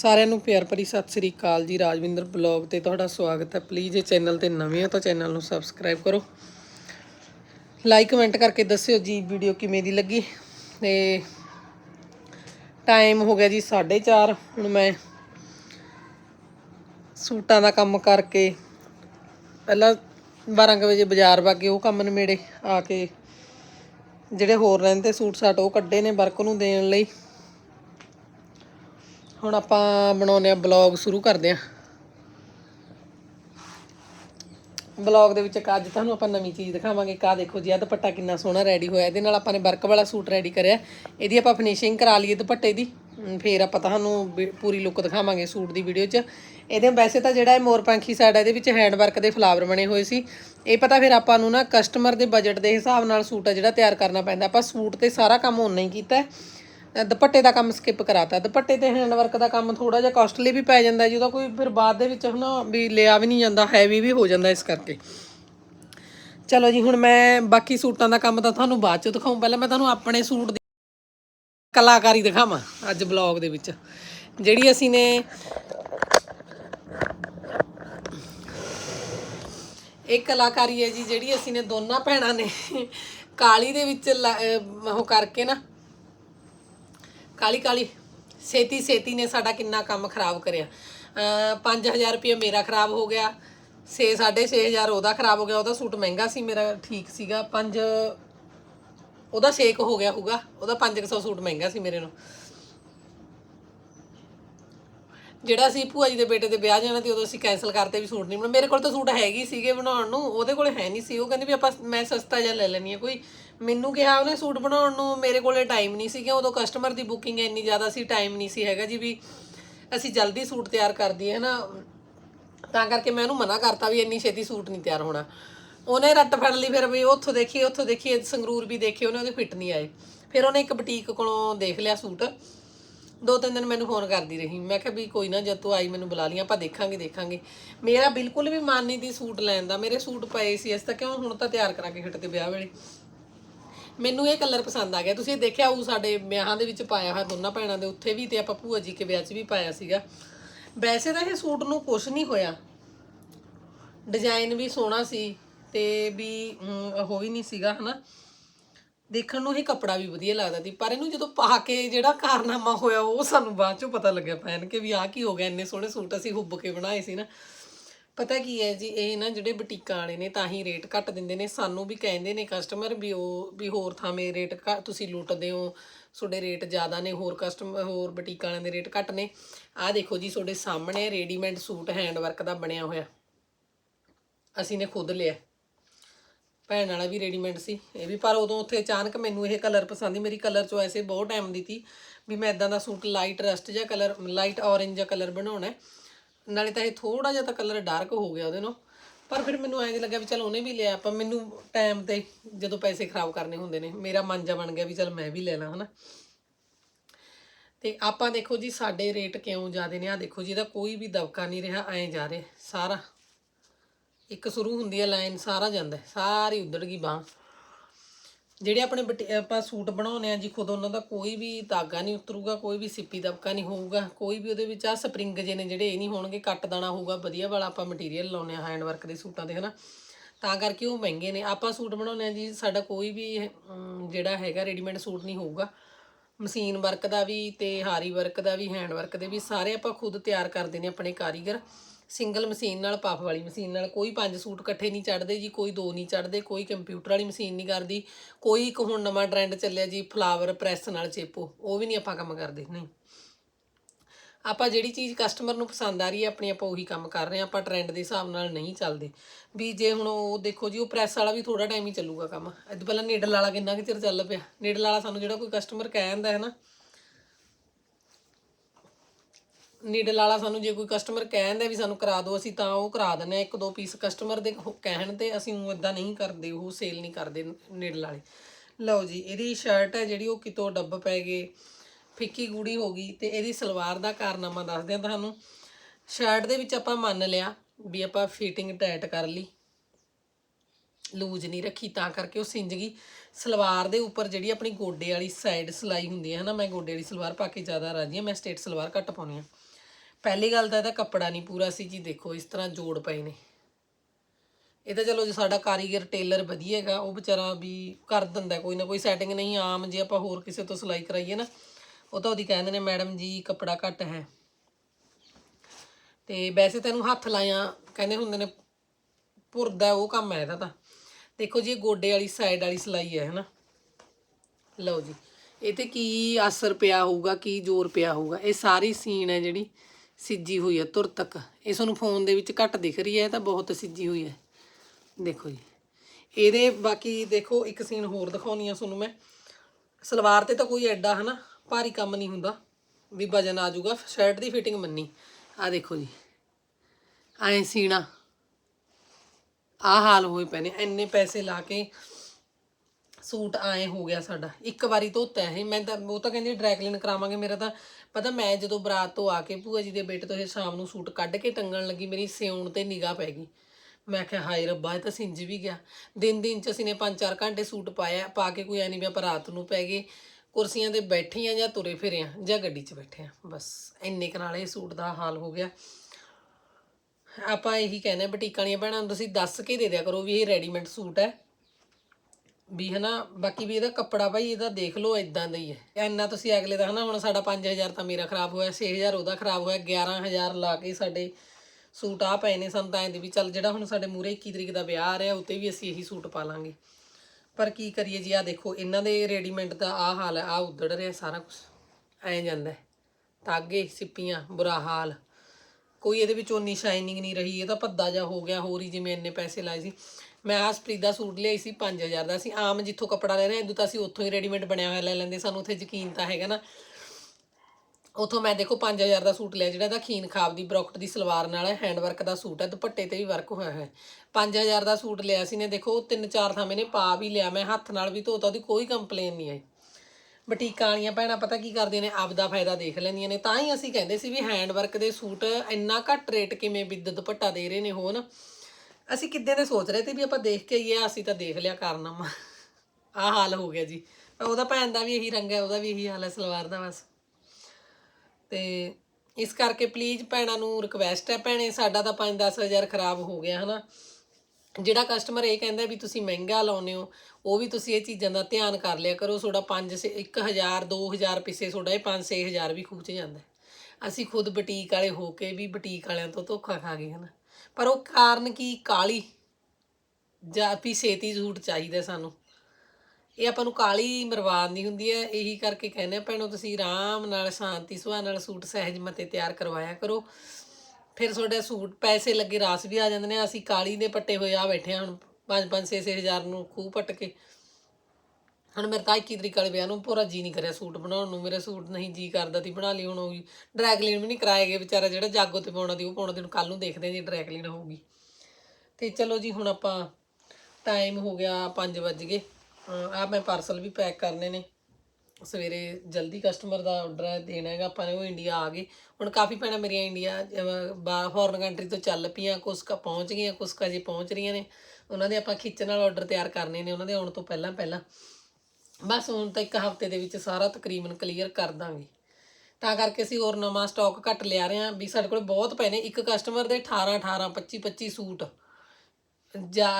ਸਾਰਿਆਂ ਨੂੰ ਪਿਆਰ ਭਰੀ ਸਤਿ ਸ੍ਰੀ ਅਕਾਲ ਜੀ, ਰਾਜਵਿੰਦਰ ਬਲੌਗ ਤੇ ਤੁਹਾਡਾ ਸਵਾਗਤ ਹੈ। ਪਲੀਜ਼ ਇਹ ਚੈਨਲ ਤੇ ਨਵੇਂ ਹੋ ਤਾਂ ਚੈਨਲ ਨੂੰ ਸਬਸਕ੍ਰਾਈਬ ਕਰੋ। ਲਾਈਕ ਕਮੈਂਟ ਕਰਕੇ ਦੱਸਿਓ ਜੀ ਵੀਡੀਓ ਕਿਵੇਂ ਦੀ ਲੱਗੀ। ਤੇ ਟਾਈਮ ਹੋ ਗਿਆ ਜੀ 4:30 ਹੁਣ ਮੈਂ ਸੂਟਾਂ ਦਾ ਕੰਮ ਕਰਕੇ ਪਹਿਲਾਂ 12 ਕੁ ਵਜੇ ਬਾਜ਼ਾਰ ਵਗ ਗਏ ਉਹ ਕੰਮ ਨਿਮੇੜੇ ਆ ਕੇ ਜਿਹੜੇ ਹੋਰ ਰਹਿੰਦੇ ਸੂਟ ਸਾਟ ਉਹ ਕੱਢੇ ਨੇ ਵਰਕ ਨੂੰ ਦੇਣ ਲਈ। ਹੁਣ ਆਪਾਂ ਬਣਾਉਂਦੇ ਆ ਬਲੌਗ, ਸ਼ੁਰੂ ਕਰਦੇ ਆ ਬਲੌਗ ਦੇ ਵਿੱਚ ਇੱਕ ਅੱਜ ਤੁਹਾਨੂੰ ਆਪਾਂ ਨਵੀਂ ਚੀਜ਼ ਦਿਖਾਵਾਂਗੇ। ਕਾ ਦੇਖੋ ਜੀ ਆ ਦੁਪੱਟਾ ਕਿੰਨਾ ਸੋਹਣਾ ਰੈਡੀ ਹੋਇਆ। ਇਹਦੇ ਨਾਲ ਆਪਾਂ ਨੇ ਵਰਕ ਵਾਲਾ ਸੂਟ ਰੈਡੀ ਕਰਿਆ। ਇਹਦੀ ਆਪਾਂ ਫਿਨਿਸ਼ਿੰਗ ਕਰਾ ਲਈਏ ਦੁਪੱਟੇ ਦੀ। ਅਮ ਫੇਰ ਆਪਾਂ ਤੁਹਾਨੂੰ ਵੀ- ਪੂਰੀ ਲੁੱਕ ਦਿਖਾਵਾਂਗੇ ਸੂਟ ਦੀ ਵੀਡੀਓ 'ਚ। ਇਹਦੇ ਵੈਸੇ ਤਾਂ ਜਿਹੜਾ ਇਹ ਮੋਰਪੰਖੀ ਸਾਈਡ ਹੈ ਇਹਦੇ ਵਿੱਚ ਹੈਂਡ ਵਰਕ ਦੇ ਫਲਾਵਰ ਬਣੇ ਹੋਏ ਸੀ। ਇਹ ਪਤਾ ਫਿਰ ਆਪਾਂ ਨੂੰ ਨਾ ਕਸਟਮਰ ਦੇ ਬਜਟ ਦੇ ਹਿਸਾਬ ਨਾਲ ਸੂਟ ਆ ਜਿਹੜਾ ਤਿਆਰ ਕਰਨਾ ਪੈਂਦਾ। ਆਪਾਂ ਸੂਟ ਤੇ ਸਾਰਾ ਕੰਮ ਓਨਾ ਹੀ ਕੀਤਾ। ਦੁਪੱਟੇ ਦਾ ਕੰਮ ਸਕਿਪ ਕਰਾਤਾ। ਦੁਪੱਟੇ ਤੇ ਹੈਂਡ ਵਰਕ ਦਾ ਕੰਮ ਥੋੜਾ ਜਿਹਾ ਕਾਸਟਲੀ ਵੀ ਪੈ ਜਾਂਦਾ ਜੀ ਉਹਦਾ ਕੋਈ ਫਿਰ ਬਾਅਦ ਦੇ ਵਿੱਚ ਹਨਾ ਵੀ ਲਿਆ ਵੀ ਨਹੀਂ ਜਾਂਦਾ ਹੈਵੀ ਵੀ ਹੋ ਜਾਂਦਾ ਇਸ ਕਰਕੇ। ਚਲੋ ਜੀ, ਹੁਣ ਮੈਂ ਬਾਕੀ ਸੂਟਾਂ ਦਾ ਕੰਮ ਤਾਂ ਤੁਹਾਨੂੰ ਬਾਅਦ ਚ ਦਿਖਾਉਂ ਪਹਿਲਾਂ ਮੈਂ ਤੁਹਾਨੂੰ ਆਪਣੇ ਸੂਟ ਦੀ ਕਲਾਕਾਰੀ ਦਿਖਾਵਾਂ ਅੱਜ ਬਲੌਗ ਦੇ ਵਿੱਚ। ਜਿਹੜੀ ਅਸੀਂ ਨੇ ਇਹ ਕਲਾਕਾਰੀ ਹੈ ਜੀ, ਜਿਹੜੀ ਅਸੀਂ ਨੇ ਦੋਨਾਂ ਭੈਣਾਂ ਨੇ ਕਾਲੀ ਦੇ ਵਿੱਚ ਲ- ਉਹ ਕਰਕੇ ਨਾ ਕਾਲੀ ਕਾਲੀ, ਸੇਤੀ ਸੇਤੀ ਨੇ ਸਾਡਾ ਕਿੰਨਾ ਕੰਮ ਖਰਾਬ ਕਰਿਆ। ਅ 5000 ਰੁਪਏ ਮੇਰਾ ਖਰਾਬ ਹੋ ਗਿਆ 6 6500 ਉਹਦਾ ਖਰਾਬ ਹੋ ਗਿਆ, ਉਹਦਾ ਸੂਟ ਮਹਿੰਗਾ ਸੀ, ਮੇਰਾ ਠੀਕ ਸੀਗਾ 5 ਉਹਦਾ 6 ਹੋ ਗਿਆ ਹੋਊਗਾ, ਉਹਦਾ 500 ਸੂਟ ਮਹਿੰਗਾ ਸੀ ਮੇਰੇ ਨੂੰ ਜਿਹੜਾ ਅਸੀਂ ਭੂਆ ਜੀ ਦੇ ਬੇਟੇ ਦੇ ਵਿਆਹ ਜਾਣਾ ਤੇ ਉਦੋਂ ਅਸੀਂ ਕੈਨਸਲ ਕਰਤੇ ਵੀ ਸੂਟ ਨਹੀਂ ਬਣਾ ਮੇਰੇ ਕੋਲ ਤਾਂ ਸੂਟ ਹੈਗੀ ਸੀਗੇ ਬਣਾਉਣ ਨੂੰ, ਉਹਦੇ ਕੋਲ ਹੈ ਨਹੀਂ ਸੀ। ਉਹ ਕਹਿੰਦੀ ਵੀ ਆਪਾਂ ਮੈਂ ਸਸਤਾ ਜਿਹਾ ਲੈ ਲੈਣੀ ਆ ਕੋਈ। ਮੈਨੂੰ ਕਿਹਾ ਉਹਨੇ ਸੂਟ ਬਣਾਉਣ ਨੂੰ, ਮੇਰੇ ਕੋਲੇ ਟਾਈਮ ਨਹੀਂ ਸੀਗਾ। ਉਦੋਂ ਕਸਟਮਰ ਦੀ ਬੁਕਿੰਗ ਇੰਨੀ ਜ਼ਿਆਦਾ ਸੀ ਟਾਈਮ ਨਹੀਂ ਸੀ ਹੈਗਾ ਜੀ ਵੀ ਅਸੀਂ ਜਲਦੀ ਸੂਟ ਤਿਆਰ ਕਰ ਦਈਏ, ਹਨਾ। ਤਾਂ ਕਰਕੇ ਮੈਂ ਉਹਨੂੰ ਮਨਾ ਕਰਤਾ ਵੀ ਇੰਨੀ ਛੇਤੀ ਸੂਟ ਨਹੀਂ ਤਿਆਰ ਹੋਣਾ। ਉਹਨੇ ਰੱਟ ਫੜ ਲਈ ਫਿਰ ਵੀ ਉੱਥੋਂ ਦੇਖੀ ਉੱਥੋਂ ਦੇਖੀ, ਸੰਗਰੂਰ ਵੀ ਦੇਖੇ, ਉਹਨੇ ਉਹਦੇ ਫਿੱਟ ਨਹੀਂ ਆਏ। ਫਿਰ ਉਹਨੇ ਇੱਕ ਬੁਟੀਕ ਕੋਲੋਂ ਦੇਖ ਲਿਆ ਸੂਟ। ਦੋ ਤਿੰਨ ਦਿਨ ਮੈਨੂੰ ਫੋਨ ਕਰਦੀ ਰਹੀ। ਮੈਂ ਕਿਹਾ ਵੀ ਕੋਈ ਨਾ, ਜਦ ਤੂੰ ਆਈ ਮੈਨੂੰ ਬੁਲਾ ਲਈ, ਆਪਾਂ ਦੇਖਾਂਗੇ ਦੇਖਾਂਗੇ। ਮੇਰਾ ਬਿਲਕੁਲ ਵੀ ਮਨ ਨਹੀਂ ਦੀ ਸੂਟ ਲੈਣ ਦਾ। ਮੇਰੇ ਸੂਟ ਪਏ ਸੀ ਇਸ ਤਾਂ ਕਿਉਂ ਹੁਣ ਤਾਂ ਤਿਆਰ ਕਰਾ ਕੇ ਖਿੱਟ ਵਿਆਹ ਵੇਲੇ। ਮੈਨੂੰ ਇਹ ਕਲਰ ਪਸੰਦ ਆ ਗਿਆ। ਤੁਸੀਂ ਦੇਖਿਆ ਉਹ ਸਾਡੇ ਵਿਆਹਾਂ ਦੇ ਵਿੱਚ ਪਾਇਆ ਹੋਇਆ ਦੋਨਾਂ ਭੈਣਾਂ ਦੇ, ਉੱਥੇ ਵੀ ਤੇ ਆਪਾਂ ਭੂਆ ਜੀ ਕੇ ਵਿਆਹ 'ਚ ਵੀ ਪਾਇਆ ਸੀਗਾ। ਵੈਸੇ ਤਾਂ ਇਹ ਸੂਟ ਨੂੰ ਕੁਝ ਨਹੀਂ ਹੋਇਆ। ਡਿਜ਼ਾਈਨ ਵੀ ਸੋਹਣਾ ਸੀ ਤੇ ਵੀ ਉਹ ਹੀ ਨਹੀਂ ਸੀਗਾ, ਹਨਾ। ਦੇਖਣ ਨੂੰ ਇਹ ਕੱਪੜਾ ਵੀ ਵਧੀਆ ਲੱਗਦਾ ਸੀ, ਪਰ ਇਹਨੂੰ ਜਦੋਂ ਪਾ ਕੇ ਜਿਹੜਾ ਕਾਰਨਾਮਾ ਹੋਇਆ, ਉਹ ਸਾਨੂੰ ਬਾਅਦ ਚੋਂ ਪਤਾ ਲੱਗਿਆ ਪਹਿਨ ਕੇ ਵੀ ਆਹ ਕੀ ਹੋ ਗਿਆ, ਇੰਨੇ ਸੋਹਣੇ ਸੂਟ ਅਸੀਂ ਹੁੱਬ ਕੇ ਬਣਾਏ ਸੀ ਨਾ। ਪਤਾ ਕੀ ਹੈ ਜੀ, ਇਹ ਨਾ ਜਿਹੜੇ ਬੁਟੀਕਾਂ ਵਾਲੇ ਨੇ ਤਾਂ ਹੀ ਰੇਟ ਘੱਟ ਦਿੰਦੇ ਨੇ, ਸਾਨੂੰ ਵੀ ਕਹਿੰਦੇ ਨੇ ਕਸਟਮਰ ਵੀ ਉਹ, ਵੀ ਹੋਰ ਥਾਵੇਂ ਰੇਟ ਘੱਟ ਤੁਸੀਂ ਲੁੱਟਦੇ ਹੋ, ਤੁਹਾਡੇ ਰੇਟ ਜ਼ਿਆਦਾ ਨੇ, ਹੋਰ ਕਸਟਮਰ ਹੋਰ ਬੁਟੀਕਾਂ ਵਾਲਿਆਂ ਦੇ ਰੇਟ ਘੱਟ ਨੇ। ਆਹ ਦੇਖੋ ਜੀ, ਤੁਹਾਡੇ ਸਾਹਮਣੇ ਰੈਡੀਮੇਡ ਸੂਟ ਹੈਂਡ ਵਰਕ ਦਾ ਬਣਿਆ ਹੋਇਆ। ਅਸੀਂ ਨੇ ਖੁਦ ਲਿਆ। ਭੈਣ ਵਾਲਾ ਵੀ ਰੈਡੀਮੇਡ ਸੀ। ਇਹ ਵੀ ਪਰ ਉਦੋਂ ਉੱਥੇ ਅਚਾਨਕ ਮੈਨੂੰ ਇਹ ਕਲਰ ਪਸੰਦ ਸੀ। ਮੇਰੀ ਕਲਰ ਚੋਇਸ ਇਹ ਬਹੁਤ ਟਾਈਮ ਦੀ ਸੀ ਵੀ ਮੈਂ ਇਦਾਂ ਦਾ ਸੂਟ ਲਾਈਟ ਰਸਟ ਜਿਹਾ ਕਲਰ ਲਾਈਟ ਔਰੇਂਜ ਜਿਹਾ ਕਲਰ ਬਣਾਉਣਾ ਨਾਲੇ ਤਾਂ ਇਹ ਥੋੜਾ ਜਿਹਾ ਤਾਂ ਕਲਰ ਡਾਰਕ ਹੋ ਗਿਆ ਉਹਦੇ ਨਾਲ। ਪਰ ਫਿਰ ਮੈਨੂੰ ਐਂ ਲੱਗਿਆ ਵੀ ਚਲ ਉਹਨੇ ਵੀ ਲਿਆ, ਆਪਾਂ ਮੈਨੂੰ ਟਾਈਮ ਤੇ ਜਦੋਂ ਪੈਸੇ ਖਰਾਬ ਕਰਨੇ ਹੁੰਦੇ ਨੇ, ਮੇਰਾ ਮਨ ਜਾ ਬਣ ਗਿਆ ਵੀ ਚਲ ਮੈਂ ਵੀ ਲੈ ਲਾਂ, ਹਨਾ। ਤੇ ਆਪਾਂ ਦੇਖੋ ਜੀ, ਸਾਡੇ ਰੇਟ ਕਿਉਂ ਜ਼ਿਆਦੇ ਨੇ? ਆ ਦੇਖੋ ਜੀ, ਇਹਦਾ ਕੋਈ ਵੀ ਦਬਕਾ ਨਹੀਂ ਰਿਹਾ, ਐਂ ਜਾ ਰਿਹਾ ਸਾਰਾ। ਇੱਕ ਸ਼ੁਰੂ ਹੁੰਦੀ ਹੈ ਲਾਈਨ, ਸਾਰਾ ਜਾਂਦਾ ਸਾਰੀ ਉਧੜ ਗਈ ਬਾਹ। ਜਿਹੜੇ ਆਪਣੇ ਬਟੇ- ਆਪਾਂ ਸੂਟ ਬਣਾਉਨੇ ਆ ਜੀ, ਖੁਦ ਉਹਨਾਂ ਦਾ ਕੋਈ ਵੀ ਧਾਗਾ ਨਹੀਂ ਉਤਰੂਗਾ, ਕੋਈ ਵੀ ਸਿੱਪੀ ਦਬਕਾ ਨਹੀਂ ਹੋਊਗਾ, ਕੋਈ ਵੀ ਉਹਦੇ ਵਿੱਚ ਆ ਸਪਰਿੰਗ ਜੇ ਨੇ ਜਿਹੜੇ ਇਹ ਨਹੀਂ ਹੋਣਗੇ, ਕੱਟ ਦਾਣਾ ਹੋਊਗਾ, ਵਧੀਆ ਵਾਲਾ ਆਪਾਂ ਮਟੀਰੀਅਲ ਲਾਉਨੇ ਆ ਹੈਂਡ ਵਰਕ ਦੇ ਸੂਟਾਂ ਦੇ, ਹਨਾ। ਤਾਂ ਕਰਕੇ ਉਹ ਮਹਿੰਗੇ ਨੇ। ਆਪਾਂ ਸੂਟ ਬਣਾਉਨੇ ਆ ਜੀ, ਸਾਡਾ ਕੋਈ ਵੀ ਜਿਹੜਾ ਹੈਗਾ ਰੈਡੀਮੇਡ ਸੂਟ ਨਹੀਂ ਹੋਊਗਾ। ਮਸ਼ੀਨ ਵਰਕ ਦਾ ਵੀ ਤੇ ਹਾਰੀ ਵਰਕ ਦਾ ਵੀ ਹੈਂਡ ਵਰਕ ਦੇ ਵੀ, ਸਾਰੇ ਆਪਾਂ ਖੁਦ ਤਿਆਰ ਕਰਦੇ ਨੇ ਆਪਣੇ ਕਾਰੀਗਰ। ਸਿੰਗਲ ਮਸ਼ੀਨ ਨਾਲ, ਪਫ ਵਾਲੀ ਮਸ਼ੀਨ ਨਾਲ, ਕੋਈ ਪੰਜ ਸੂਟ ਇਕੱਠੇ ਨਹੀਂ ਚੜਦੇ ਜੀ, ਕੋਈ ਦੋ ਨਹੀਂ ਚੜਦੇ ਕੋਈ ਕੰਪਿਊਟਰ ਵਾਲੀ ਮਸ਼ੀਨ ਨਹੀਂ ਕਰਦੀ, ਕੋਈ ਇੱਕ ਹੁਣ ਨਵਾਂ ਟ੍ਰੈਂਡ ਚੱਲਿਆ ਜੀ ਫਲਾਵਰ ਪ੍ਰੈਸ ਨਾਲ ਚੇਪੋ, ਉਹ ਵੀ ਨਹੀਂ ਆਪਾਂ ਕੰਮ ਕਰਦੇ, ਨਹੀਂ। ਆਪਾਂ ਜਿਹੜੀ ਚੀਜ਼ ਕਸਟਮਰ ਨੂੰ ਪਸੰਦ ਆ ਰਹੀ ਹੈ, ਆਪਣੀ ਆਪਾਂ ਉਹੀ ਕੰਮ ਕਰ ਰਹੇ ਹਾਂ, ਆਪਾਂ ਟ੍ਰੈਂਡ ਦੇ ਹਿਸਾਬ ਨਾਲ ਨਹੀਂ ਚੱਲਦੇ। ਵੀ ਜੇ ਹੁਣ ਉਹ ਦੇਖੋ ਜੀ, ਉਹ ਪ੍ਰੈਸ ਵਾਲਾ ਵੀ ਥੋੜਾ ਟਾਈਮ ਹੀ ਚੱਲੂਗਾ ਕੰਮ, ਅੱਜ ਪਹਿਲਾਂ ਨੀਡਲ ਵਾਲਾ ਕਿੰਨਾ ਕੁ ਚਿਰ ਚੱਲ ਪਿਆ ਨੀਡਲ ਵਾਲਾ ਸਾਨੂੰ ਜਿਹੜਾ ਕੋਈ ਕਸਟਮਰ ਕਹਿ ਦਿੰਦਾ ਹੈ ਨਾ ਨੀਡਲ ਵਾਲਾ ਸਾਨੂੰ ਜੇ ਕੋਈ ਕਸਟਮਰ ਕਹਿੰਦਾ ਵੀ ਸਾਨੂੰ ਕਰਾ ਦਿਓ, ਅਸੀਂ ਤਾਂ ਉਹ ਕਰਾ ਦਿੰਦੇ ਆ ਇੱਕ ਦੋ ਪੀਸ ਕਸਟਮਰ ਦੇ ਕਹਿਣ ਤੇ ਅਸੀਂ ਉਹ ਇਦਾਂ ਨਹੀਂ ਕਰਦੇ, ਉਹ ਸੇਲ ਨਹੀਂ ਕਰਦੇ ਨੀਡਲ ਵਾਲੇ। ਲਓ ਜੀ, ਇਹਦੀ ਸ਼ਰਟ ਹੈ ਜਿਹੜੀ ਉਹ ਕਿਤੋਂ ਡੱਬ ਪੈ ਗਏ, ਫਿੱਕੀ ਗੂੜੀ ਹੋ ਗਈ ਤੇ ਇਹਦੀ ਸਲਵਾਰ ਦਾ ਕਾਰਨਾਮਾ ਦੱਸਦੇ ਆ ਤੁਹਾਨੂੰ। ਸ਼ਰਟ ਦੇ ਵਿੱਚ ਆਪਾਂ ਮੰਨ ਲਿਆ ਵੀ ਆਪਾਂ ਫਿਟਿੰਗ ਟਾਈਟ ਕਰ ਲਈ। ਲੂਜ਼ ਨਹੀਂ ਰੱਖੀ, ਤਾਂ ਕਰਕੇ ਉਹ ਸਿੰਜ ਗਈ। ਸਲਵਾਰ ਦੇ ਉੱਪਰ ਜਿਹੜੀ ਆਪਣੀ ਗੋਡੇ ਵਾਲੀ ਸਾਈਡ ਸਲਾਈ ਹੁੰਦੀ ਹੈ ਨਾ, ਮੈਂ ਗੋਡੇ ਵਾਲੀ ਸਲਵਾਰ ਪਾ ਕੇ ਜ਼ਿਆਦਾ ਰਾਜੀ ਹਾਂ, ਮੈਂ ਸਟੇਟ ਸਲਵਾਰ ਘੱਟ ਪਾਉਣੀ ਆ ਪਹਿਲੀ ਗੱਲ ਤਾਂ ਇਹਦਾ ਕੱਪੜਾ ਨਹੀਂ ਪੂਰਾ ਸੀ ਜੀ, ਦੇਖੋ ਇਸ ਤਰ੍ਹਾਂ ਜੋੜ ਪਏ ਨੇ। ਇਹ ਤਾਂ ਚਲੋ ਜੇ ਸਾਡਾ ਕਾਰੀਗਰ ਟੇਲਰ ਵਧੀਆ ਹੈਗਾ, ਉਹ ਵਿਚਾਰਾ ਵੀ ਕਰ ਦਿੰਦਾ, ਕੋਈ ਨਾ ਕੋਈ ਸੈਟਿੰਗ ਨਹੀਂ, ਆਮ ਜੇ ਆਪਾਂ ਹੋਰ ਕਿਸੇ ਤੋਂ ਸਿਲਾਈ ਕਰਾਈਏ ਨਾ, ਉਹ ਤਾਂ ਉਹਦੀ ਕਹਿੰਦੇ ਨੇ, ਮੈਡਮ ਜੀ, ਕੱਪੜਾ ਘੱਟ ਹੈ। ਤੇ ਵੈਸੇ ਤੈਨੂੰ ਹੱਥ ਲਾਇਆ, ਕਹਿੰਦੇ ਹੁੰਦੇ ਨੇ, ਪੁਰਦਾ ਉਹ ਕੰਮ ਹੈ ਇਹਦਾ ਤਾਂ। ਦੇਖੋ ਜੀ, ਇਹ ਗੋਡੇ ਵਾਲੀ ਸਾਈਡ ਵਾਲੀ ਸਿਲਾਈ ਹੈ, ਹਨਾ? ਲਓ ਜੀ, ਇਹ ਤੇ ਕੀ ਅਸਰ ਪਿਆ ਹੋਊਗਾ, ਕੀ ਜ਼ੋਰ ਪਿਆ ਹੋਊਗਾ, ਇਹ ਸਾਰੀ ਸੀਨ ਹੈ ਜਿਹੜੀ। ਸਿੱਜੀ ਹੋਈ ਹੈ ਤੁਰ ਤੱਕ। ਇਹ ਤੁਹਾਨੂੰ ਫੋਨ ਦੇ ਵਿੱਚ ਘੱਟ ਦਿਖ ਰਹੀ ਹੈ ਤਾਂ ਬਹੁਤ ਸਿੱਜੀ ਹੋਈ ਹੈ। ਦੇਖੋ ਜੀ। ਇਹਦੇ ਬਾਕੀ ਦੇਖੋ, ਇੱਕ ਸੀਨ ਹੋਰ ਦਿਖਾਉਣੀ ਆ ਤੁਹਾਨੂੰ ਮੈਂ। ਸਲਵਾਰ ਤੇ ਤਾਂ ਕੋਈ ਐਡਾ ਹਨਾ ਭਾਰੀ ਕੰਮ ਨਹੀਂ ਹੁੰਦਾ। ਵੀ ਵਜਨ ਆ ਜਾਊਗਾ ਸ਼ਰਟ ਦੀ ਫਿਟਿੰਗ ਮੰਨੀ। ਆ ਦੇਖੋ ਜੀ। ਐਂ ਸੀਣਾ। ਆ ਹਾਲ ਹੋਏ ਪਏ ਨੇ, ਇੰਨੇ ਪੈਸੇ ਲਾ ਕੇ ਸੂਟ ਆਏ ਹੋ ਗਿਆ ਸਾਡਾ। ਇੱਕ ਵਾਰੀ ਧੋਤਾ ਇਹ। ਮੈਂ ਤਾਂ, ਉਹ ਤਾਂ ਕਹਿੰਦੀ ਡਰਾਈ ਕਲੀਨ ਕਰਾਵਾਂਗੇ। ਮੇਰਾ ਤਾਂ ਪਤਾ, ਮੈਂ ਜਦੋਂ ਬਰਾਤ ਤੋਂ ਆ ਕੇ ਭੂਆ ਜੀ ਦੇ ਬੇਟੇ ਤੋਂ ਇਹ ਸ਼ਾਮ ਨੂੰ ਸੂਟ ਕੱਢ ਕੇ ਟੰਗਣ ਲੱਗੀ, ਮੇਰੀ ਸਿਉਣ ਤੇ ਨਿਗਾਹ ਪੈ ਗਈ। ਮੈਂ ਕਿਹਾ, ਹਾਏ ਰੱਬਾ, ਇਹ ਤਾਂ ਸਿੰਜ ਵੀ ਗਿਆ। ਦਿਨ ਦਿਨ ਚ ਅਸੀਂ ਨੇ 5-4 ਘੰਟੇ ਸੂਟ ਪਾਇਆ, ਪਾ ਕੇ ਕੋਈ ਐ ਨਹੀਂ ਵੀ ਆਪਾਂ ਰਾਤ ਨੂੰ ਪੈ ਗਏ। ਕੁਰਸੀਆਂ ਤੇ ਬੈਠੇ ਆ ਜਾਂ ਤੁਰੇ ਫਿਰੇ ਆ ਜਾਂ ਗੱਡੀ 'ਚ ਬੈਠੇ ਆ। ਬਸ, ਇੰਨੇ ਕੁ ਨਾਲ ਇਹ ਸੂਟ ਦਾ ਹਾਲ ਹੋ ਗਿਆ। ਆਪਾਂ ਇਹੀ ਕਹਿੰਦੇ ਆ, ਬੁਟੀਕਾਂ ਵਾਲੀਆਂ ਭੈਣਾਂ ਨੂੰ ਤੁਸੀਂ ਦੱਸ ਕੇ ਦੇ ਦਿਆ ਕਰੋ ਵੀ ਇਹ ਰੈਡੀਮੇਡ ਸੂਟ ਹੈ। ਵੀ ਹਨਾ, ਬਾਕੀ ਵੀ ਇਹਦਾ ਕੱਪੜਾ ਭਾਈ ਇਹਦਾ ਦੇਖ ਲਓ ਇਦਾਂ ਦਾ ਹੀ ਹੈ। ਇੰਨਾ ਤੁਸੀਂ ਅਗਲੇ ਦਾ ਹਨਾ, ਹੁਣ ਸਾਡਾ 5000 ਤਾਂ ਮੇਰਾ ਖਰਾਬ ਹੋਇਆ 6000 ਉਹਦਾ ਖਰਾਬ ਹੋਇਆ 11000 ਲਾ ਕੇ ਸਾਡੇ ਸੂਟ ਆ ਪਏ ਨੇ, ਸਾਨੂੰ ਤਾਂ ਐਂ ਦੀ ਵੀ ਚੱਲ ਜਿਹੜਾ ਹੁਣ ਸਾਡੇ ਮੂਰੇ 21 ਤਰੀਕ ਦਾ ਵਿਆਹ ਆ ਰਿਹਾ ਉੱਤੇ ਵੀ ਅਸੀਂ ਇਹੀ ਸੂਟ ਪਾ ਲਾਂਗੇ। ਪਰ ਕੀ ਕਰੀਏ ਜੀ ਆ ਦੇਖੋ, ਇਹਨਾਂ ਦੇ ਰੈਡੀਮੇਡ ਦਾ ਆ ਹਾਲ ਹੈ ਆ ਉਧੜ ਰਿਹਾ ਸਾਰਾ ਕੁਝ ਐਂ ਜਾਂਦਾ ਹੈ। ਤਾਗੇ ਸਿੱਪੀਆਂ, ਬੁਰਾ ਹਾਲ। ਕੋਈ ਇਹਦੇ ਵਿੱਚ ਉਨੀ ਸ਼ਾਈਨਿੰਗ ਨਹੀਂ ਰਹੀ, ਇਹ ਤਾਂ ਭੱਦਾ ਜਾ ਹੋ ਗਿਆ, ਹੋਰ ਹੀ ਜਿਵੇਂ ਇੰਨੇ ਪੈਸੇ ਲਾਏ ਸੀ। ਮੈਂ ਆਸਪ੍ਰੀਤ ਦਾ ਸੂਟ ਲਿਆਈ ਸੀ 5000 ਦਾ। ਅਸੀਂ ਆਮ ਜਿੱਥੋਂ ਕੱਪੜਾ ਲੈ ਰਹੇ ਹਾਂ ਇਦੋਂ ਤਾਂ ਅਸੀਂ ਉੱਥੋਂ ਹੀ ਰੈਡੀਮੇਡ ਬਣਿਆ ਹੋਇਆ ਲੈ ਲੈਂਦੇ ਸਾਨੂੰ ਉੱਥੇ ਯਕੀਨ ਤਾਂ ਹੈਗਾ ਨਾ। ਉਥੋਂ ਮੈਂ ਦੇਖੋ 5000 ਦਾ ਸੂਟ ਲਿਆ, ਜਿਹੜਾ ਦਾ ਖੀਨ ਖਾਬ ਦੀ, ਬਰੋਕਟ ਦੀ, ਸਲਵਾਰ ਨਾਲ ਹੈ ਹੈਂਡ ਵਰਕ ਦਾ ਸੂਟ ਹੈ, ਦੁਪੱਟੇ ਤੇ ਵੀ ਵਰਕ ਹੋਇਆ ਹੈ 5000 ਦਾ ਸੂਟ ਲਿਆ ਸੀ ਨੇ ਦੇਖੋ, ਤਿੰਨ ਚਾਰ ਥਾਵੇਂ ਨੇ ਪਾ ਵੀ ਲਿਆ, ਮੈਂ ਹੱਥ ਨਾਲ ਵੀ ਧੋਤਾ, ਉਹਦੀ ਕੋਈ ਕੰਪਲੇਨ ਨਹੀਂ ਆਈ। ਬਟੀਕਾਂ ਵਾਲੀਆਂ ਭੈਣਾਂ ਪਤਾ ਕੀ ਕਰਦੀਆਂ ਨੇ, ਆਪਦਾ ਫਾਇਦਾ ਦੇਖ ਲੈਂਦੀਆਂ ਨੇ। ਤਾਂ ਹੀ ਅਸੀਂ ਕਹਿੰਦੇ ਸੀ ਵੀ ਹੈਂਡ ਵਰਕ ਦੇ ਸੂਟ ਇੰਨਾ ਘੱਟ ਰੇਟ ਕਿਵੇਂ ਬਿੱਦ ਦੁਪੱਟਾ ਦੇ ਰਹੇ ਨੇ ਹੋਣ ਅਸੀਂ ਕਿੱਦਾਂ ਦੇ ਸੋਚ ਰਹੇ ਤੇ ਵੀ ਆਪਾਂ ਦੇਖ ਕੇ ਹੀ ਆ ਅਸੀਂ ਤਾਂ ਦੇਖ ਲਿਆ ਕਾਰਨਾਮਾ ਆਹ ਹਾਲ ਹੋ ਗਿਆ ਜੀ। ਉਹਦਾ ਭੈਣ ਦਾ ਵੀ ਇਹੀ ਰੰਗ ਹੈ, ਉਹਦਾ ਵੀ ਇਹੀ ਹਾਲ ਹੈ, ਸਲਵਾਰ ਦਾ ਬਸ। ਤੇ ਇਸ ਕਰਕੇ ਪਲੀਜ਼ ਭੈਣਾਂ ਨੂੰ ਰਿਕਵੈਸਟ ਹੈ, ਭੈਣੇ, ਸਾਡਾ ਤਾਂ 5-10 ਹਜ਼ਾਰ ਖਰਾਬ ਹੋ ਗਿਆ, ਹਨਾ। ਜਿਹੜਾ ਕਸਟਮਰ ਇਹ ਕਹਿੰਦਾ ਵੀ ਤੁਸੀਂ ਮਹਿੰਗਾ ਲਾਉਨੇ ਹੋ, ਉਹ ਵੀ ਤੁਸੀਂ ਇਹ ਚੀਜ਼ਾਂ ਦਾ ਧਿਆਨ ਕਰ ਲਿਆ ਕਰੋ। ਤੁਹਾਡਾ 5 ਸੇ 1000 2000 ਪਿੱਛੇ ਤੁਹਾਡਾ ਇਹ 5 6000 ਵੀ ਖੂਚ ਜਾਂਦਾ ਅਸੀਂ ਖੁਦ ਬੁਟੀਕ ਵਾਲੇ ਹੋ ਕੇ ਵੀ ਬੁਟੀਕ ਵਾਲਿਆਂ ਤੋਂ ਧੋਖਾ ਖਾ ਗਏ, ਹਨਾ। ਪਰ ਉਹ ਕਾਰਨ ਕੀ? ਕਾਲੀ। ਜਾਂ ਵੀ ਛੇਤੀ ਸੂਟ ਚਾਹੀਦਾ ਸਾਨੂੰ। ਇਹ ਆਪਾਂ ਨੂੰ ਕਾਲੀ ਮਰਵਾਨ ਨਹੀਂ ਹੁੰਦੀ ਹੈ। ਇਹੀ ਕਰਕੇ ਕਹਿੰਦੇ ਆ ਭੈਣੋ, ਤੁਸੀਂ ਆਰਾਮ ਨਾਲ, ਸ਼ਾਂਤੀ ਸੁਭਾਅ ਨਾਲ ਸੂਟ ਸਹਿਜ ਮਤੇ ਤਿਆਰ ਕਰਵਾਇਆ ਕਰੋ। ਫਿਰ ਤੁਹਾਡੇ ਸੂਟ, ਪੈਸੇ ਲੱਗੇ, ਰਾਸ ਵੀ ਆ ਜਾਂਦੇ ਨੇ। ਅਸੀਂ ਕਾਲੀ ਦੇ ਪੱਟੇ ਹੋਏ ਆ ਬੈਠੇ ਹਾਂ ਹੁਣ। 5-5 6-6000 ਨੂੰ ਖੂਹ ਪੱਟ ਕੇ। ਹੁਣ ਮੇਰੇ ਤਾਂ 21 ਤਰੀਕ ਵਾਲੇ ਵਿਆਹ ਨੂੰ ਪੂਰਾ ਜੀ ਨਹੀਂ ਕਰਿਆ ਸੂਟ ਬਣਾਉਣ ਨੂੰ, ਮੇਰਾ ਸੂਟ ਨਹੀਂ ਜੀ ਕਰਦਾ ਤੀ ਬਣਾ ਲਈ ਹੁਣ ਉਹ ਵੀ। ਡਰੈਗਲਿਨ ਵੀ ਨਹੀਂ ਕਰਾਏ ਗਏ ਵਿਚਾਰਾ, ਜਿਹੜਾ ਜਾਗੋ ਤੇ ਪਾਉਣਾ ਦੀ ਉਹ ਪਾਉਣਾ ਦੀ ਕੱਲ ਨੂੰ ਦੇਖਦੇ ਹਾਂ ਜੀ ਡਰੈਗਲਿਨ ਹੋਊਗੀ। ਤੇ ਚਲੋ ਜੀ ਹੁਣ ਆਪਾਂ ਟਾਈਮ ਹੋ ਗਿਆ 5 ਵੱਜ ਗਏ। ਆ ਮੈਂ ਪਾਰਸਲ ਵੀ ਪੈਕ ਕਰਨੇ ਨੇ। ਸਵੇਰੇ ਜਲਦੀ ਕਸਟਮਰ ਦਾ ਆਰਡਰ ਹੈ, ਦੇਣਾ ਹੈਗਾ, ਆਪਾਂ ਨੇ ਉਹ ਇੰਡੀਆ ਆ ਗਏ। ਹੁਣ ਕਾਫੀ ਭੈਣਾਂ ਮੇਰੀਆਂ ਇੰਡੀਆ ਬਾਹਰ ਫੋਰਨ ਕੰਟਰੀ ਤੋਂ ਚੱਲ ਪਈਆਂ, ਕੁਛ ਕੁ ਪਹੁੰਚ ਗਈਆਂ, ਕੁਛ ਕੁ ਅਜੇ ਪਹੁੰਚ ਰਹੀਆਂ ਨੇ। ਉਹਨਾਂ ਦੇ ਆਪਾਂ ਖਿੱਚ ਨਾਲ ਆਰਡਰ ਤਿਆਰ ਕਰਨੇ ਨੇ, ਉਹਨਾਂ ਦੇ ਆਉਣ ਤੋਂ ਪਹਿਲਾਂ ਪਹਿਲਾਂ ਬਸ ਹੁਣ ਤਾਂ ਇੱਕ ਹਫ਼ਤੇ ਦੇ ਵਿੱਚ ਸਾਰਾ ਤਕਰੀਬਨ ਕਲੀਅਰ ਕਰ ਦਾਂਗੇ। ਤਾਂ ਕਰਕੇ ਅਸੀਂ ਹੋਰ ਨਵਾਂ ਸਟਾਕ ਘੱਟ ਲਿਆ ਰਹੇ ਹਾਂ ਵੀ ਸਾਡੇ ਕੋਲ ਬਹੁਤ ਪਏ ਨੇ। ਇੱਕ ਕਸਟਮਰ ਦੇ 18 18 25 25 ਸੂਟ ਜਾ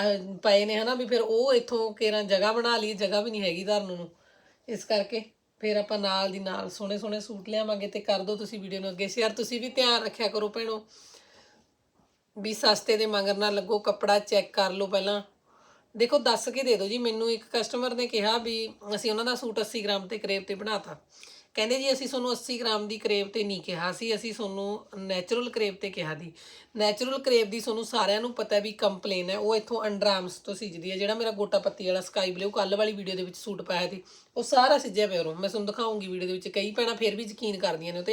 ਪਏ ਨੇ ਹਨਾ ਵੀ ਫਿਰ ਉਹ ਇੱਥੋਂ ਕੇਰਾਂ ਜਗ੍ਹਾ ਬਣਾ ਲਈ ਜਗ੍ਹਾ ਵੀ ਨਹੀਂ ਹੈਗੀ ਧਰਨ ਨੂੰ। ਇਸ ਕਰਕੇ ਫਿਰ ਆਪਾਂ ਨਾਲ ਦੀ ਨਾਲ ਸੋਹਣੇ ਸੋਹਣੇ ਸੂਟ ਲਿਆਵਾਂਗੇ ਤੇ ਕਰ ਦਿਓ ਤੁਸੀਂ ਵੀਡੀਓ ਨੂੰ ਅੱਗੇ। ਸ਼ੇਅਰ ਤੁਸੀਂ ਵੀ ਧਿਆਨ ਰੱਖਿਆ ਕਰੋ ਭੈਣੋ ਵੀ ਸਸਤੇ ਦੇ ਮਗਰ ਨਾ ਲੱਗੋ, ਕੱਪੜਾ ਚੈੱਕ ਕਰ ਲਓ ਪਹਿਲਾਂ। ਦੇਖੋ, ਦੱਸ ਕੇ ਦੇ ਦਿਓ ਜੀ। ਮੈਨੂੰ ਇੱਕ ਕਸਟਮਰ ਨੇ ਕਿਹਾ ਵੀ ਅਸੀਂ ਉਹਨਾਂ ਦਾ ਸੂਟ 80 ਗ੍ਰਾਮ ਤੇ ਕਰੇਬ ਤੇ ਬਣਾਤਾ। ਕਹਿੰਦੇ ਜੀ, ਅਸੀਂ ਤੁਹਾਨੂੰ 80 ਗ੍ਰਾਮ ਦੀ ਕਰੇਬ ਤੇ ਨਹੀਂ ਕਿਹਾ ਸੀ, ਅਸੀਂ ਤੁਹਾਨੂੰ ਨੈਚੁਰਲ ਕਰੇਬ ਤੇ ਕਿਹਾ ਦੀ ਨੈਚੁਰਲ ਕਰੇਬ ਦੀ ਤੁਹਾਨੂੰ ਸਾਰਿਆਂ ਨੂੰ ਪਤਾ ਵੀ ਕੰਪਲੇਨ ਹੈ। ਉਹ ਇੱਥੋਂ ਅੰਡਰ ਆਰਮਸ ਤੋਂ ਸਿੱਜਦੀ ਹੈ। ਜਿਹੜਾ ਮੇਰਾ ਗੋਟਾ ਪੱਤੀ ਵਾਲਾ ਸਕਾਈ ਬਲੂ ਕੱਲ ਵਾਲੀ ਵੀਡੀਓ ਦੇ ਵਿੱਚ ਸੂਟ ਪਾਇਆ ਸੀ, ਉਹ ਸਾਰਾ ਸਿੱਜਿਆ ਪਿਆ ਉਰੋਂ ਮੈਂ ਤੁਹਾਨੂੰ ਦਿਖਾਉਂਗੀ ਵੀਡੀਓ ਦੇ ਵਿੱਚ। ਕਈ ਭੈਣਾਂ ਫਿਰ ਵੀ ਯਕੀਨ ਕਰਦੀਆਂ ਨੇ ਉਹ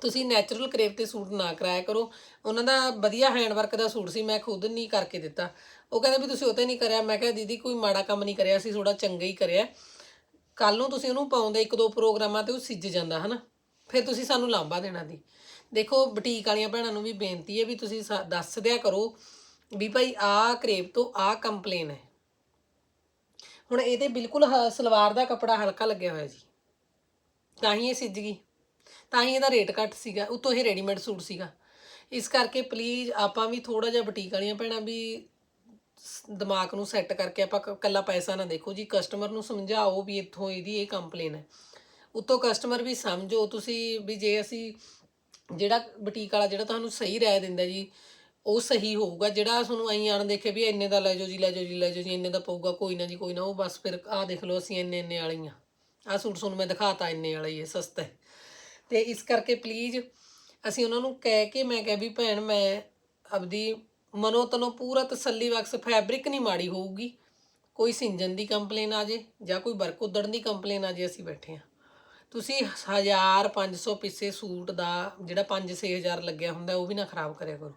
ਤੁਸੀਂ ਨੈਚੁਰਲ ਕਰੇਪ ਤੇ ਸੂਟ ਨਾ ਕਰਾਇਆ ਕਰੋ। ਉਹਨਾਂ ਦਾ ਵਧੀਆ ਹੈਂਡਵਰਕ ਦਾ ਸੂਟ ਸੀ, ਮੈਂ ਖੁਦ ਨਹੀਂ ਕਰਕੇ ਦਿੱਤਾ। ਉਹ ਕਹਿੰਦੇ ਵੀ ਤੁਸੀਂ ਉਹ ਤੇ ਨਹੀਂ ਕਰਿਆ। ਮੈਂ ਕਿਹਾ, ਦੀਦੀ, ਕੋਈ ਮਾੜਾ ਕੰਮ ਨਹੀਂ ਕਰਿਆ ਸੀ ਥੋੜਾ ਚੰਗਾ ਹੀ ਕਰਿਆ। ਕੱਲ ਨੂੰ ਤੁਸੀਂ ਉਹਨੂੰ ਪਾਉਂਦੇ ਇੱਕ ਦੋ ਪ੍ਰੋਗਰਾਮਾਂ ਤੇ ਉਹ ਸਿੱਜ ਜਾਂਦਾ, ਹਨਾ? ਫਿਰ ਤੁਸੀਂ ਸਾਨੂੰ ਲਾਂਬਾ ਦੇਣਾ ਦੀ ਦੇਖੋ, ਬੁਟੀਕ ਵਾਲੀਆਂ ਭੈਣਾਂ ਨੂੰ ਵੀ ਬੇਨਤੀ ਹੈ ਵੀ ਤੁਸੀਂ ਸਾ- ਦੱਸ ਦਿਆ ਕਰੋ ਵੀ ਭਾਈ ਆਹ ਕਰੇਪ ਤੋਂ ਆਹ ਕੰਪਲੇਨ ਹੈ। ਹੁਣ ਇਹਦੇ ਬਿਲਕੁਲ ਸਲਵਾਰ ਦਾ ਕੱਪੜਾ ਹਲਕਾ ਲੱਗਿਆ ਹੋਇਆ ਜੀ। ਤਾਂ ਹੀ ਇਹ ਸਿੱਜ ਗਈ। ਤਾਂ ਹੀ ਇਹਦਾ ਰੇਟ ਘੱਟ ਸੀਗਾ, ਉਤੋਂ ਇਹ ਰੈਡੀਮੇਡ ਸੂਟ ਸੀਗਾ। ਇਸ ਕਰਕੇ ਪਲੀਜ਼ ਆਪਾਂ ਵੀ ਥੋੜਾ ਜਿਹਾ ਬੁਟੀਕ ਵਾਲੀਆਂ ਭੈਣਾਂ ਵੀ ਦਿਮਾਗ ਨੂੰ ਸੈੱਟ ਕਰਕੇ ਆਪਾਂ ਕ- ਕੱਲਾ ਪੈਸਾ ਨਾ ਦੇਖੋ ਜੀ ਕਸਟਮਰ ਨੂੰ ਸਮਝਾਓ ਵੀ ਇੱਥੋਂ ਇਹਦੀ ਇਹ ਕੰਪਲੇਨ ਹੈ। ਉਤੋਂ ਕਸਟਮਰ ਵੀ ਸਮਝੋ ਤੁਸੀਂ ਵੀ ਜੇ ਅਸੀਂ ਜਿਹੜਾ ਬੁਟੀਕ ਵਾਲਾ ਜਿਹੜਾ ਤੁਹਾਨੂੰ ਸਹੀ ਰਾਏ ਦਿੰਦਾ ਜੀ, ਉਹ ਸਹੀ ਹੋਊਗਾ। ਜਿਹੜਾ ਤੁਹਾਨੂੰ ਐਂ ਆਣ ਦੇਖੇ ਵੀ ਇੰਨੇ ਦਾ ਲੈ ਜਾਓ ਜੀ, ਲੈ ਜਾਓ ਜੀ, ਲੈ ਜਾਓ ਜੀ, ਇੰਨੇ ਦਾ ਪਊਗਾ, ਕੋਈ ਨਾ ਜੀ, ਕੋਈ ਨਾ, ਉਹ ਬਸ ਫਿਰ ਆਹ ਦੇਖ ਲਓ ਅਸੀਂ ਇੰਨੇ ਇੰਨੇ ਵਾਲੀਆਂ ਆਹ ਸੂਟ ਤੁਹਾਨੂੰ ਮੈਂ ਦਿਖਾਤਾ ਇੰਨੇ ਵਾਲਾ ਹੀ ਹੈ, ਸਸਤਾ ਹੈ। ਤੇ ਇਸ ਕਰਕੇ ਪਲੀਜ਼ ਅਸੀਂ ਉਹਨਾਂ ਨੂੰ ਕਹਿ ਕੇ ਮੈਂ ਕਿਹਾ ਵੀ ਭੈਣ, ਮੈਂ ਆਪਦੀ ਮਨੋ ਤਨੋ ਪੂਰਾ ਤਸੱਲੀ ਬਖਸ਼ ਫੈਬਰਿਕ ਨਹੀਂ ਮਾੜੀ ਹੋਊਗੀ। ਕੋਈ ਸਿੰਜਨ ਦੀ ਕੰਪਲੇਨ ਆ ਜੇ ਜਾਂ ਕੋਈ ਵਰਕ ਉਦੜਨ ਦੀ ਕੰਪਲੇਨ ਆ ਜੇ ਅਸੀਂ ਬੈਠੇ ਆ ਤੁਸੀਂ 1000 500 ਪਿੱਸੇ ਸੂਟ ਦਾ ਜਿਹੜਾ 5 6000 ਲੱਗਿਆ ਹੁੰਦਾ ਉਹ ਵੀ ਨਾ ਖਰਾਬ ਕਰਿਆ ਕਰੋ।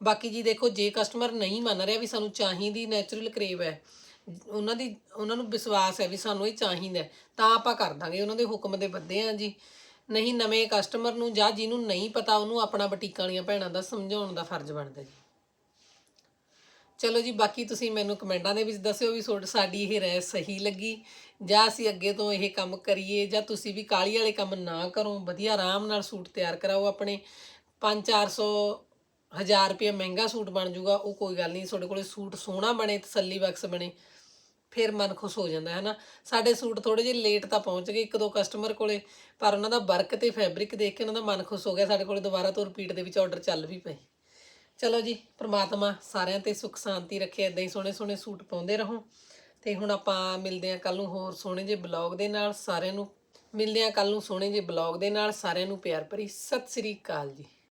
ਬਾਕੀ ਜੀ ਦੇਖੋ, ਜੇ ਕਸਟਮਰ ਨਹੀਂ ਮੰਨ ਰਿਹਾ ਵੀ ਸਾਨੂੰ ਚਾਹੀਦੀ ਨੈਚੁਰਲ ਕਰੇਵ ਹੈ, ਉਹਨਾਂ ਦੀ, ਉਹਨਾਂ ਨੂੰ ਵਿਸ਼ਵਾਸ ਹੈ ਵੀ ਸਾਨੂੰ ਇਹ ਚਾਹੀਦਾ ਤਾਂ ਆਪਾਂ ਕਰ ਦਾਂਗੇ। ਉਹਨਾਂ ਦੇ ਹੁਕਮ ਦੇ ਬੱਦੇ ਆ ਜੀ। ਨਹੀਂ, ਨਵੇਂ ਕਸਟਮਰ ਨੂੰ ਜਾਂ ਜਿਹਨੂੰ ਨਹੀਂ ਪਤਾ, ਉਹਨੂੰ ਆਪਣਾ ਬੁਟੀਕਾਂ ਵਾਲੀਆਂ ਭੈਣਾਂ ਦਾ ਸਮਝਾਉਣ ਦਾ ਫਰਜ਼ ਬਣਦਾ ਜੀ। ਚਲੋ ਜੀ, ਬਾਕੀ ਤੁਸੀਂ ਮੈਨੂੰ ਕਮੈਂਟਾਂ ਦੇ ਵਿੱਚ ਦੱਸਿਓ ਵੀ ਤੁਹਾਡੀ ਸਾਡੀ ਇਹ ਰਹਿ ਸਹੀ ਲੱਗੀ ਜਾਂ ਅਸੀਂ ਅੱਗੇ ਤੋਂ ਇਹ ਕੰਮ ਕਰੀਏ ਜਾਂ ਤੁਸੀਂ ਵੀ ਕਾਲੀ ਵਾਲੇ ਕੰਮ ਨਾ ਕਰੋ, ਵਧੀਆ ਆਰਾਮ ਨਾਲ ਸੂਟ ਤਿਆਰ ਕਰਾਓ ਆਪਣੇ। 5-400 ਹਜ਼ਾਰ ਰੁਪਏ ਮਹਿੰਗਾ ਸੂਟ ਬਣ ਜਾਊਗਾ, ਉਹ ਕੋਈ ਗੱਲ ਨਹੀਂ, ਤੁਹਾਡੇ ਕੋਲੇ ਸੂਟ ਸੋਹਣਾ ਬਣੇ, ਤਸੱਲੀ ਬਖਸ਼ ਬਣੇ। ਫਿਰ ਮਨ ਖੁਸ਼ ਹੋ ਜਾਂਦਾ ਹੈ ਨਾ ਸਾਡੇ ਸੂਟ ਥੋੜੇ ਜਿਹੇ ਲੇਟ ਤਾਂ ਪਹੁੰਚ ਗਏ ਇੱਕ ਦੋ ਕਸਟਮਰ ਕੋਲੇ, ਪਰ ਉਹਨਾਂ ਦਾ ਵਰਕ ਤੇ ਫੈਬਰਿਕ ਦੇਖ ਕੇ ਉਹਨਾਂ ਦਾ ਮਨ ਖੁਸ਼ ਹੋ ਗਿਆ, ਸਾਡੇ ਕੋਲੇ ਦੁਬਾਰਾ ਤੋਂ ਰਿਪੀਟ ਦੇ ਵਿੱਚ ਆਰਡਰ ਚੱਲ ਵੀ ਪਏ। ਚਲੋ ਜੀ, ਪ੍ਰਮਾਤਮਾ ਸਾਰਿਆਂ ਤੇ ਸੁੱਖ ਸ਼ਾਂਤੀ ਰੱਖੇ ਇਦਾਂ ਹੀ ਸੋਹਣੇ ਸੋਹਣੇ ਸੂਟ ਪਾਉਂਦੇ ਰਹੋ। ਤੇ ਹੁਣ ਆਪਾਂ ਮਿਲਦੇ ਹਾਂ ਕੱਲ ਨੂੰ ਹੋਰ ਸੋਹਣੇ ਜਿਹੇ ਬਲੌਗ ਦੇ ਨਾਲ, ਸਾਰਿਆਂ ਨੂੰ ਮਿਲਦੇ ਹਾਂ ਕੱਲ ਨੂੰ ਸੋਹਣੇ ਜਿਹੇ ਬਲੌਗ ਦੇ ਨਾਲ, ਸਾਰਿਆਂ ਨੂੰ ਪਿਆਰ ਭਰੀ ਸਤਿ ਸ੍ਰੀ ਅਕਾਲ ਜੀ।